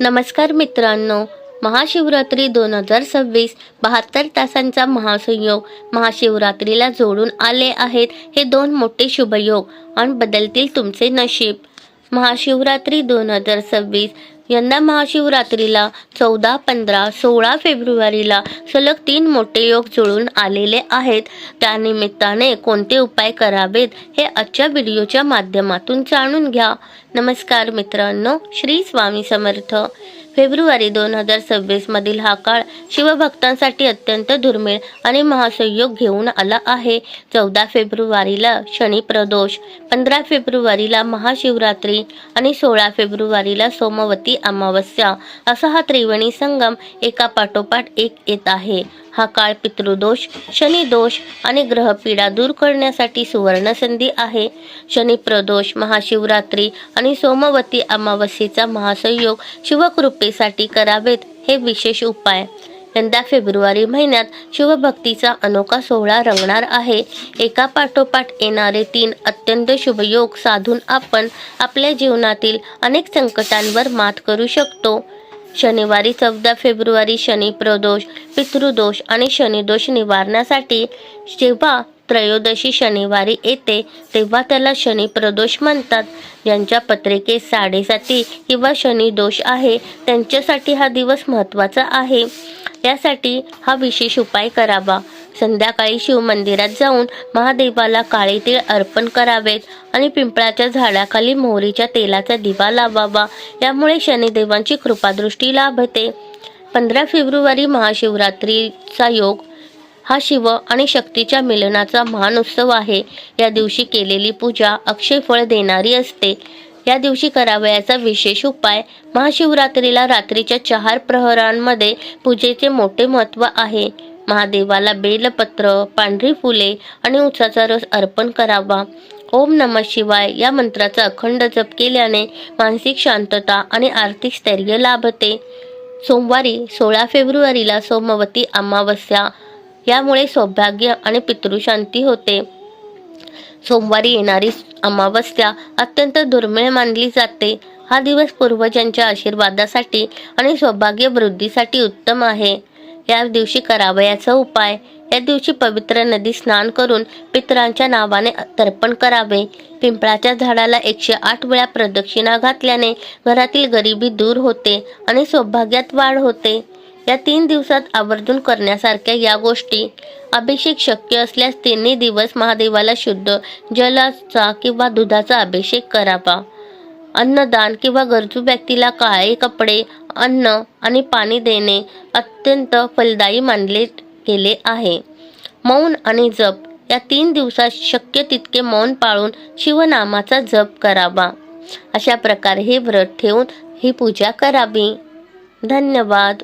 नमस्कार मित्रांनो. महाशिवरात्री दोन हजार सव्वीस बहात्तर तासांचा महासंयोग. महाशिवरात्रीला जोडून आले आहेत हे दोन मोठे शुभयोग आणि बदलतील तुमचे नशीब. महाशिवरात्री दोन हजार सव्वीस यंदा महाशिवरात्रीला चौदा पंधरा सोळा फेब्रुवारीला सलग तीन मोठे योग जुळून आलेले आहेत. त्यानिमित्ताने कोणते उपाय करावेत हे आजच्या व्हिडिओच्या माध्यमातून जाणून घ्या. नमस्कार मित्रांनो श्री स्वामी समर्थ. फेब्रुवारी दोन हजार सव्वीस मधील हा काळ शिवभक्तांसाठी अत्यंत दुर्मिळ आणि महासंयोग घेऊन आला आहे. चौदा फेब्रुवारीला शनी प्रदोष पंधरा फेब्रुवारीला महाशिवरात्री आणि सोळा फेब्रुवारीला सोमवती अमावस्या असा हा त्रिवेणी संगम एका पाठोपाठ एक येत आहे. हा काळ पितृदोष शनिदोष आणि ग्रहपीडा दूर करण्यासाठी सुवर्ण संधी आहे. शनी प्रदोष महाशिवरात्री आणि सोमवती अमावस्येचा महासंयोग शिवकृपेसाठी करावेत हे विशेष उपाय. यंदा फेब्रुवारी महिन्यात शिवभक्तीचा अनोखा सोहळा रंगणार आहे. एका पाठोपाठ येणारे तीन अत्यंत शुभयोग साधून आपण आपल्या जीवनातील अनेक संकटांवर मात करू शकतो. शनिवारी चौदा फेब्रुवारी शनी प्रदोष पितृदोष आणि शनिदोष निवारण्यासाठी जेव्हा त्रयोदशी शनिवारी येते तेव्हा त्याला शनी प्रदोष म्हणतात. ज्यांच्या पत्रिकेत साडेसाती किंवा शनिदोष आहे. त्यांच्यासाठी हा दिवस महत्त्वाचा आहे. यासाठी हा विशेष उपाय करावा. संध्याकाळी शिवमंदिरात जाऊन महादेवाला काळे तीळ अर्पण करावेत आणि पिंपळाच्या झाडाखाली मोहरीच्या तेलाचा दिवा लावावा. यामुळे शनिदेवांची कृपादृष्टी लाभते. पंधरा फेब्रुवारी महाशिवरात्रीचा योग. हा शिव आणि शक्तीच्या मिलनाचा महान उत्सव आहे. या दिवशी केलेली पूजा अक्षय फळ देणारी असते. या दिवशी करावयाचा विशेष उपाय महाशिवरात्रीला रात्रीच्या चार प्रहरांमध्ये पूजेचे मोठे महत्त्व आहे. महादेवाला बेलपत्र पांढरी फुले आणि उसाचा रस अर्पण करावा. ओम नम शिवाय या मंत्राचा अखंड जप केल्याने मानसिक शांतता आणि आर्थिक स्थैर्य लाभते. सोमवारी सोळा फेब्रुवारीला सोमवती अमावस्या. यामुळे सौभाग्य आणि पितृशांती होते. सोमवारी येणारी अमावस्या अत्यंत दुर्मिळ मानली जाते. हा दिवस पूर्वजांच्या आशीर्वादासाठी आणि सौभाग्य वृद्धीसाठी उत्तम आहे. या दिवशी करावयाचा उपाय. या दिवशी पवित्र नदी स्नान करून पितरांच्या नावाने तर्पण करावे. पिंपळाच्या झाडाला एकशे आठ वेळा प्रदक्षिणा घातल्याने घरातील गरिबी दूर होते आणि सौभाग्यात वाढ होते. या तीन दिवसात आवर्जून करण्यासारख्या या गोष्टी. अभिषेक शक्य असल्यास तिन्ही दिवस महादेवाला शुद्ध जलाचा किंवा दुधाचा अभिषेक करावा. अन्नदान किंवा गरजू व्यक्तीला काळे कपडे अन्न आणि पाणी देणे अत्यंत फलदायी मानले गेले आहे. मौन आणि जप या तीन दिवसात शक्य तितके मौन पाळून शिवनामाचा जप करावा. अशा प्रकारे हे व्रत ठेवून ही पूजा करावी. धन्यवाद.